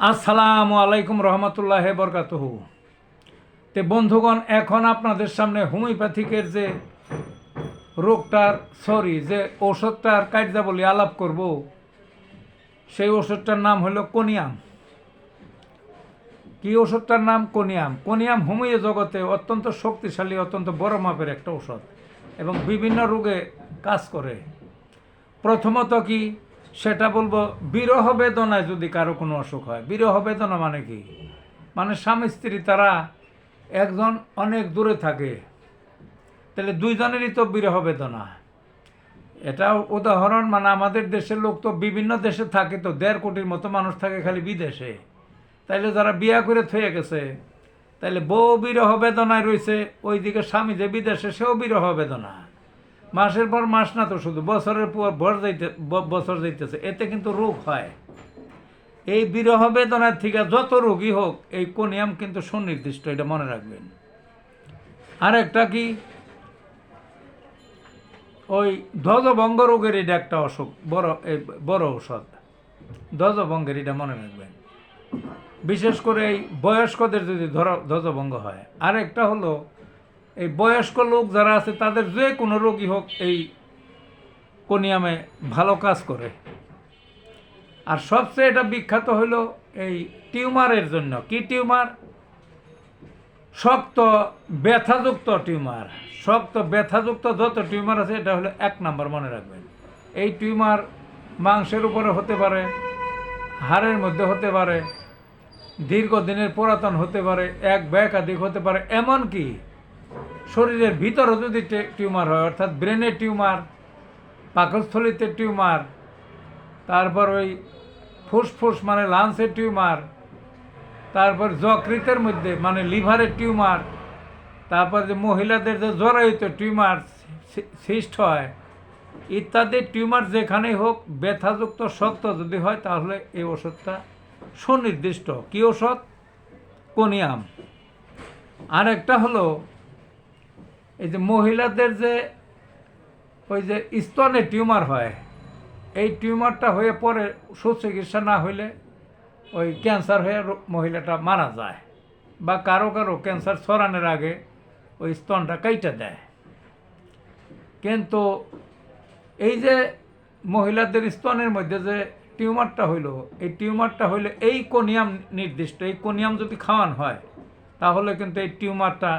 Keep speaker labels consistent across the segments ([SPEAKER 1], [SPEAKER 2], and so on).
[SPEAKER 1] আসসালামু আলাইকুম রহমতুল্লাহ বরকাতহ। তে বন্ধুগণ, এখন আপনাদের সামনে হোমিওপ্যাথিকের যে রোগটার, সরি, যে ওষুধটার কার্যাবলী আলাপ করব, সেই ওষুধটার নাম হলো কোনিয়াম। কি ওষুধটার নাম? কোনিয়াম। কোনিয়াম হোমিও জগতে অত্যন্ত শক্তিশালী, অত্যন্ত বড় মাপের একটা ওষুধ এবং বিভিন্ন রোগে কাজ করে। প্রথমত কি? সেটা বলব, বিরহ বেদনায় যদি কারও কোনো অসুখ হয়, বিরহ বেদনা মানে কি? মানে স্বামী স্ত্রী, তারা একজন অনেক দূরে থাকে, তাহলে দুইজনেরই তো বিরহ বেদনা। এটা উদাহরণ মানে আমাদের দেশের লোক তো বিভিন্ন দেশে থাকে তো, দেড় কোটির মতো মানুষ থাকে খালি বিদেশে। তাইলে যারা বিয়া করে থয়ে গেছে, তাইলে বউ বিরহ বেদনায় রয়েছে ওইদিকে স্বামী যে বিদেশে, সেও বিরহ বেদনা। মাসের পর মাস না তো শুধু, বছরের পর ভর যাইতে বছর যাইতেছে। এতে কিন্তু রোগ হয়। এই বিরহ বেদনার থেকে যত রোগী হোক, এই কোনিয়াম কিন্তু সুনির্দিষ্ট, এটা মনে রাখবেন। আর একটা কি? ওই ধ্বজভঙ্গ রোগের এটা একটা অসুখ, বড় বড় ঔষধ। ধ্বজভঙ্গের এটা মনে রাখবেন। বিশেষ করে এই বয়স্কদের যদি ধর ধ্বজভঙ্গ হয়। আর একটা হলো এই বয়স্ক লোক যারা আছে, তাদের যে কোনো রোগী হোক এই কোনিয়ামে ভালো কাজ করে। আর সবচেয়ে এটা বিখ্যাত হলো এই টিউমারের জন্য। কি টিউমার? শক্ত ব্যথাযুক্ত টিউমার। শক্ত ব্যথাযুক্ত যত টিউমার আছে, এটা হলো এক নাম্বার মনে রাখবেন। এই টিউমার মাংসের উপরে হতে পারে, হাড়ের মধ্যে হতে পারে, দীর্ঘদিনের পুরাতন হতে পারে, এক বা একাধিক হতে পারে, এমনকি শরীরের ভিতরে যদি টিউমার হয়, অর্থাৎ ব্রেনের টিউমার, পাকস্থলিতে টিউমার, তারপর ওই ফুসফুস মানে লাংসের টিউমার, তারপর যকৃতের মধ্যে মানে লিভারের টিউমার, তারপর যে মহিলাদের যে জরায়িত টিউমার সৃষ্ট হয়, ইত্যাদি টিউমার যেখানেই হোক, ব্যথাযুক্ত শক্ত যদি হয়, তাহলে এই ওষুধটা সুনির্দিষ্ট। কী ওষুধ? কোনিয়াম। আর একটা হলো এই যে মহিলাদের যে ওই যে স্তনে টিউমার হয়, এই টিউমারটা হয়ে পরে সুচিকিৎসা না হইলে ওই ক্যান্সার হয়ে মহিলাটা মারা যায় বা কারও কারও ক্যান্সার ছড়ানোর আগে ওই স্তনটা কাইটা দেয়। কিন্তু এই যে মহিলাদের স্তনের মধ্যে যে টিউমারটা হইল, এই টিউমারটা হইলে এই কোনিয়াম নির্দিষ্ট, এই কোনিয়াম যদি খাওয়ান হয়, তাহলে কিন্তু এই টিউমারটা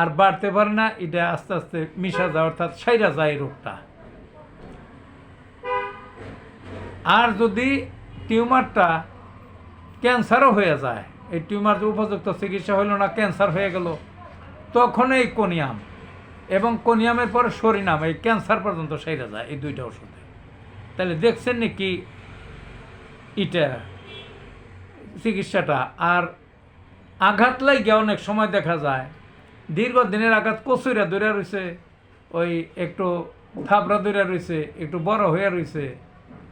[SPEAKER 1] আর বাড়তে পারে না, এটা আস্তে আস্তে মিশা যায়, অর্থাৎ সাইরা যায় রোগটা। আর যদি টিউমারটা ক্যান্সারও হয়ে যায়, এই টিউমার যে উপযুক্ত চিকিৎসা হইল না, ক্যান্সার হয়ে গেল, তখন এই কোনিয়াম এবং কোনিয়ামের পরে সরিনাম, এই ক্যান্সার পর্যন্ত সেরে যায় এই দুইটা ওষুধে। তাহলে দেখছেন নাকি এটা চিকিৎসাটা, আর আঘাত লাগিয়ে অনেক সময় দেখা যায় দীর্ঘদিনের আঘাত কচুরা দৌড়া রয়েছে ওই একটু থাবড়া দৌড়া রয়েছে একটু বড় হয়ে রয়েছে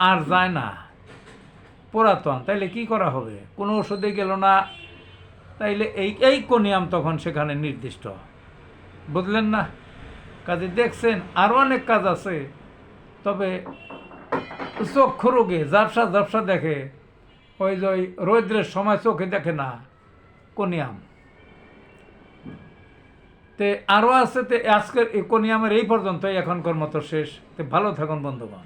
[SPEAKER 1] আর যায় না। পুরাতন, তাইলে কি করা হবে? কোনো ওষুধে গেল না, তাইলে এই এই কোনিয়াম তখন সেখানে নির্দিষ্ট। বুঝলেন না? কাজে দেখছেন আরও অনেক কাজ আছে। তবে চক্ষু রোগে ঝাপসা ঝাপসা দেখে, ওই যে ওই রৌদ্রের সময় চোখে দেখে না, কোনিয়াম। তে আরও আছে তে আজকের এই কোনিয়ামের এই পর্যন্তই এখনকার মতো শেষ। তে ভালো থাকুন, বন্ধুগণ।